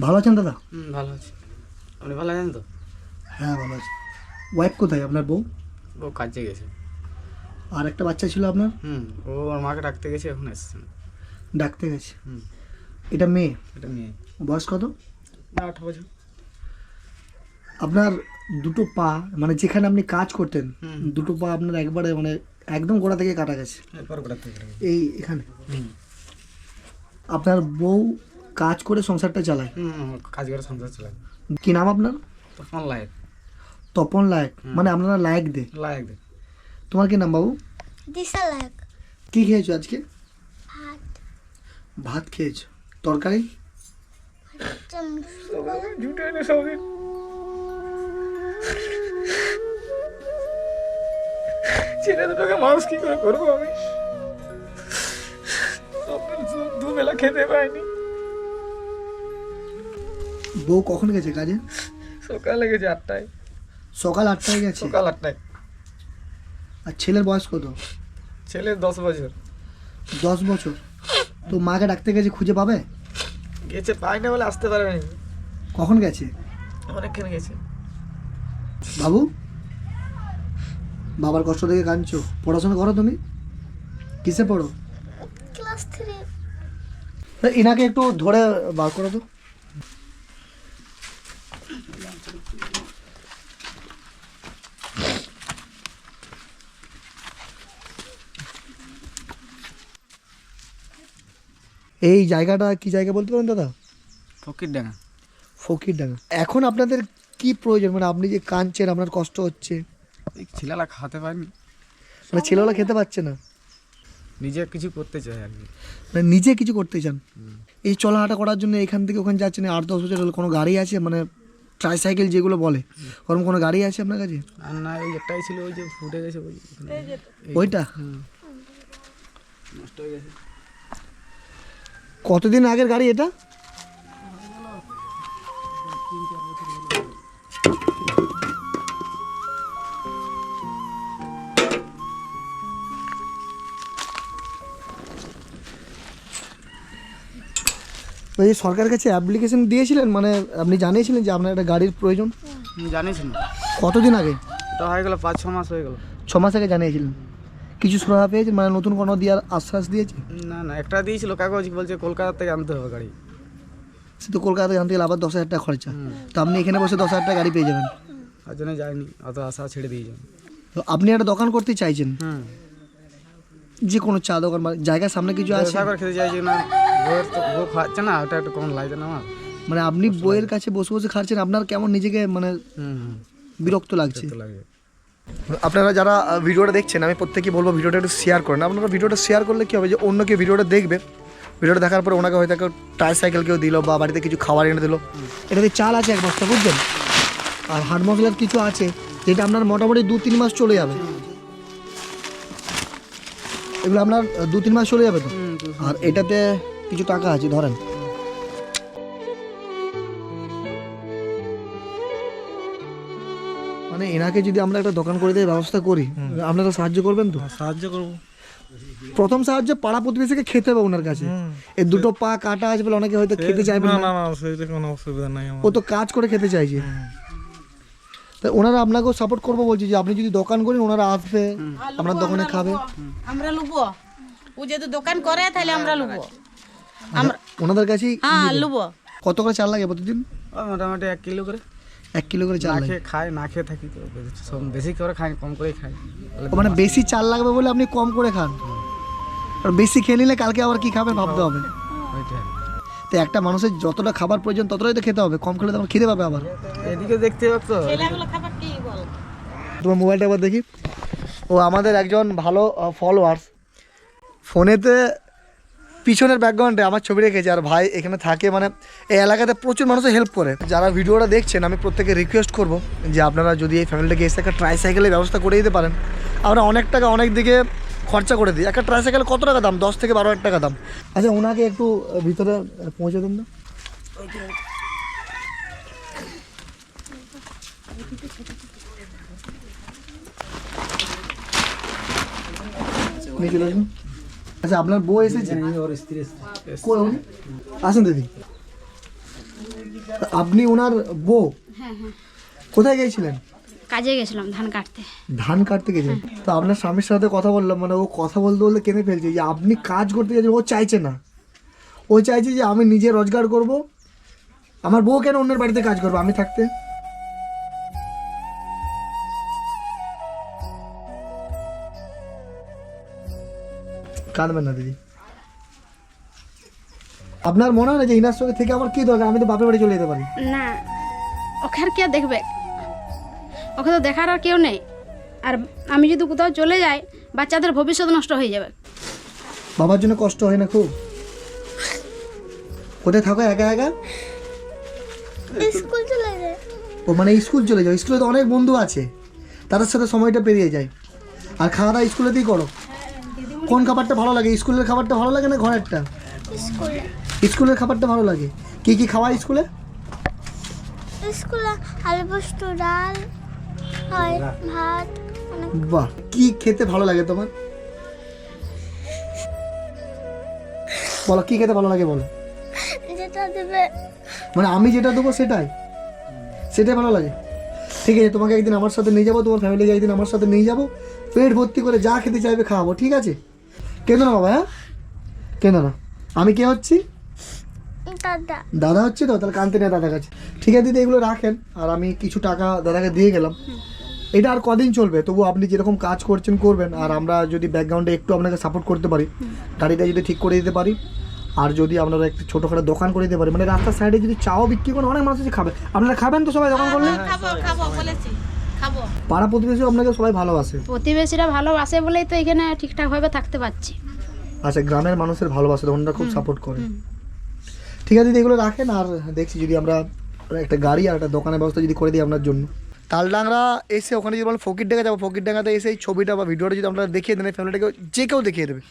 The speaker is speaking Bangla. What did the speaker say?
ভালো আছেন দাদা? হুম ভালো আছি। আপনি ভালো আছেন তো? হ্যাঁ ভালো আছি। ওয়াইফ কোথায়? আপনার বউ? ও কাজে গেছে। আর একটা বাচ্চা ছিল আপনার? হুম ও ওর মাকে ডাকতে গেছে এখন এসছে। ডাকতে গেছে? হুম। এটা মেয়ে? এটা মেয়ে। বয়স কত? না আট বছর। আপনার দুটো পা মানে যেখানে আপনি কাজ করতেন। দুটো পা আপনার একবারে মানে একদম গোড়া থেকে কাটা গেছে। এই এখানে। আপনার বউ কাজ করে সংসারটা চালায়? হুম কাজ করে সংসার চালায়। কি নাম আপনার? তখন লায়ক। তপন লায়ক। মানে আপনারা লায়ক দে লায়ক দে তোমার কি নাম বাবু? দিশা লাগ কি খেয়েছো আজকে? ভাত। ভাত খেয়েছো। তরকারি? চামচ জুটে এনে সবই ছেলে দুটোকে মানুষ কি করে করব আমি? দু- দুবেলা খেতে পাইনি বউ কখন গেছে কাজে? সকালে গেছে আটটায়। সকাল আটটায় গেছে? সকাল আটটায়। আর ছেলের বয়স কত? ছেলের দশ বছর। দশ বছর। তো মাকে ডাকতে গেছে খুঁজে পাবে? গেছে পাই না বলে আসতে পারেনি। কখন গেছে? অনেকক্ষণ গেছে। বাবু? বাবার কষ্ট দেখে কাঁদছো? পড়াশোনা করো তুমি? কিসে পড়ো? ক্লাস থ্রি তা এনাকে একটু ধরে বার করো তো এই জায়গাটা কি জায়গা বলতে পারেন দাদা? ফকির ডাঙা ফকিরডাঙ্গা। এখন আপনাদের কি প্রয়োজন? মানে আপনি যে কাঁদছেন আপনার কষ্ট হচ্ছে। এই ছেলেরা খাতে পারেনি। মানে ছেলেবেলা খেতে পাচ্ছে না। নিজে কিছু করতে চায় আর কি। মানে নিজে কিছু করতে চান। এই চলাহাঁটা করার জন্য এখান থেকে ওখানে যাচ্ছেন আট দশ বছর হলো কোনো গাড়ি আছে? মানে ট্রাইসাইকেল যেগুলো বলে। ওরকম কোনো গাড়ি আছে আপনার কাছে? আর না ওই একটাই ছিল ওই যে ফুটে গেছে ওই। ওইটা। নষ্ট হয়ে গেছে। কতদিন আগের গাড়ি এটা? ওই যে সরকারের কাছে অ্যাপ্লিকেশন দিয়েছিলেন মানে আপনি জানিয়েছিলেন যে আপনার একটা গাড়ির প্রয়োজন? হুম, জানিস না কতদিন আগে? ওটা হয়ে গেল পাঁচ ছ মাস হয়ে গেল। ছ মাস আগে জানিয়েছিলেন। কিছু সুরাহা পেয়েছেন? মানে নতুন কোনো দেওয়ার আশ্বাস দিয়েছে? না না একটা দিয়েছিল কাগজ বলছে কলকাতা থেকে আনতে হবে গাড়ি। সে তো কলকাতা থেকে আনতে গেলে আবার দশ হাজার টাকা খরচা। তো আপনি এখানে বসে দশ হাজার টাকা গাড়ি পেয়ে যাবেন। তার জন্য যায়নি অত আশা ছেড়ে দিয়ে যান তো আপনি একটা দোকান করতে চাইছেন। হুম। যে কোনো চা দোকান বা জায়গার সামনে কিছু আছে? খেতে চাইছি না। বউয়ের তো খাচ্ছে না ওটা একটু কম লাগছে না আমার? মানে আপনি বইয়ের কাছে বসে বসে খাচ্ছেন আপনার কেমন নিজেকে মানে বিরক্ত লাগছে? লাগে। আপনারা যারা ভিডিওটা দেখছেন আমি প্রত্যেকে বলব ভিডিওটা একটু শেয়ার করেন। আপনারা ভিডিওটা শেয়ার করলে কী হবে যে অন্য কেউ ভিডিওটা দেখবে। ভিডিওটা দেখার পরে ওনাকে হয়তো কেউ টায়ার সাইকেল কেউ দিল বা বাড়িতে কিছু খাবার এনে দিল। এটাতে চাল আছে এক বস্তা বুঝছেন আর হাট মশলার কিছু আছে যেটা আপনার মোটামুটি দু তিন মাস চলে যাবে। এগুলো আপনার দু তিন মাস চলে যাবে তো? আর এটাতে কিছু টাকা আছে ধরেন। মানে এনাকে যদি আমরা একটা দোকান করে দিয়ে ব্যবস্থা করি আপনারা সাহায্য করবেন তো? সাহায্য করব। প্রথম সাহায্য পাড়া প্রতিবেশীকে খেতে হবে ওনার কাছে। এই দুটো পা কাটা আছে বলে অনেকে হয়তো খেতে চাইবে না না। না না সেটা কোনো অসুবিধা নাই ও তো কাজ করে খেতে চাইছে। তা ওনারা আপনাকেও সাপোর্ট করব বলছি যে আপনি যদি দোকান করেন ওনারা আসবে আপনার দোকানে খাবে। আমরা লুবো। ও যদি দোকান করে তাহলে আমরা লুবো। আমরা ওনাদের কাছেই হ্যাঁ লুবো। কত করে চাল লাগে প্রতিদিন? ওই মোটামুটি এক কিলো করে। এক কিলো করে চাল লাগে। খেয়ে খাই না খেয়ে থাকি তো বেশি- করে খাই কম করেই খাই মানে বেশি চাল লাগবে বলে আপনি কম করে খান? আর বেশি খেয়ে নিলে কালকে আবার কি খাবেন? ভাবতে হবে। ওইটাই। তো একটা মানুষের যতটা খাবার প্রয়োজন ততটাই তো খেতে হবে। কম খেলে তো আমার খিদে পাবে আবার। এদিকে দেখতে হবে তো ছেলেগুলো খাবার কি বল? তোমার মোবাইলটা একবার দেখি। ও আমাদের একজন ভালো ফলোয়ার্স ফোনেতে পিছনের ব্যাকগ্রাউন্ডে আমার ছবি রেখেছে আর ভাই এখানে থাকে মানে এই এলাকাতে প্রচুর মানুষের হেল্প করে। যারা ভিডিওটা দেখছেন আমি প্রত্যেকে রিকোয়েস্ট করব যে আপনারা যদি এই ফ্যামিলিটাকে এসে একটা ট্রাইসাইকেলের ব্যবস্থা করে দিতে পারেন। আমরা অনেক টাকা অনেক দিকে খরচা করে দিই। একটা ট্রাইসাইকেল কত টাকা দাম? দশ থেকে বারো হাজার টাকা দাম। আচ্ছা ওনাকে একটু ভিতরে পৌঁছে দেন না। আচ্ছা আপনার বউ এসেছে? কই উনি? আসুন দিদি আপনি ওনার বউ? হ্যাঁ হ্যাঁ। কোথায় গিয়েছিলেন? কাজে গেছিলাম ধান কাটতে। ধান কাটতে গেছিলেন তো আপনার স্বামীর সাথে কথা বললাম মানে ও কথা বলতে বলতে কেঁদে ফেলছে যে আপনি কাজ করতে গেছেন ও চাইছে না। ও চাইছে যে আমি নিজে রোজগার করব। আমার বউ কেন অন্যের বাড়িতে কাজ করব আমি থাকতে? কাঁদবেন না দিদি। আপনার মনে হয় না যে ইনার সঙ্গে থেকে আমার কি দরকার? আমি তো বাপের বাড়ি চলে যেতে পারি। না আর কে দেখবে? ওকে তো দেখার আর কেউ নেই। আর আমি যদি কোথাও চলে যাই বাচ্চাদের ভবিষ্যৎ নষ্ট হয়ে যাবে। বাবার জন্য কষ্ট হয় না খুব? কোথায় থাকো একা একা? স্কুল চলে যায়। ও মানে স্কুল চলে যাও স্কুলে তো অনেক বন্ধু আছে। তাদের সাথে সময়টা পেরিয়ে যায়। আর খাওয়া দাওয়া স্কুলেতেই করো। কোন খাবারটা ভালো লাগে স্কুলের খাবারটা ভালো লাগে না ঘরেরটা? স্কুলের খাবারটা ভালো লাগে। কি কি খাওয়া স্কুলে? স্কুলে আলু পোস্ত ডাল। হয় ভাত বাহ কি খেতে ভালো লাগে তোমার? বলো কি খেতে ভালো লাগে বলো। যেটা দেবে। মানে আমি যেটা দেবো সেটাই। সেটাই ভালো লাগে। ঠিক আছে তোমাকে একদিন আমার সাথে নিয়ে যাব তোমার ফ্যামিলিকে একদিন আমার সাথে নিয়ে যাব। পেট ভর্তি করে যা খেতে চাইবে খাওয়াবো ঠিক আছে? কেন না বাবা হ্যাঁ? কেন না। আমি কে হচ্ছি? দাদা। দাদা হচ্ছে তো তাহলে কানতে নেই দাদার কাছে। ঠিক আছে দিদি এগুলো রাখেন আর আমি কিছু টাকা দাদাকে দিয়ে গেলাম। এটা আর কদিন চলবে তবু আপনি যেরকম কাজ করছেন করবেন। আর আমরা যদি ব্যাকগ্রাউন্ডে একটু আপনাকে সাপোর্ট করতে পারি গাড়িটা যদি ঠিক করে দিতে পারি আর যদি আপনারা একটু ছোটোখাটো দোকান করে দিতে পারি মানে রাস্তার সাইডে যদি চাও বিক্রি করেন অনেক মানুষ খাবে। আপনারা খাবেন তো সবাই দোকান করলে? খাব খাব বলেছি খাব পাড়া প্রতিবেশী আপনাকে সবাই ভালোবাসে। প্রতিবেশীরা ভালোবাসে বলেই তো এখানে ঠিকঠাকভাবে থাকতে পারছি। আচ্ছা গ্রামের মানুষের ভালোবাসে তখন খুব সাপোর্ট করে। ঠিক আছে দিদি এগুলো রাখেন আর দেখছি যদি আমরা একটা গাড়ি আর একটা দোকানের ব্যবস্থা যদি করে দিই আপনার জন্য। তালডাংরা এসে ওখানে যদি বলেন ফকির ডাঙ্গা যাব ফকির ডাঙ্গাতে এসে এই ছবিটা বা ভিডিওটা যদি আপনারা দেখিয়ে দেন ফ্যামিলিটাকে যে কেউ দেখিয়ে দেবে।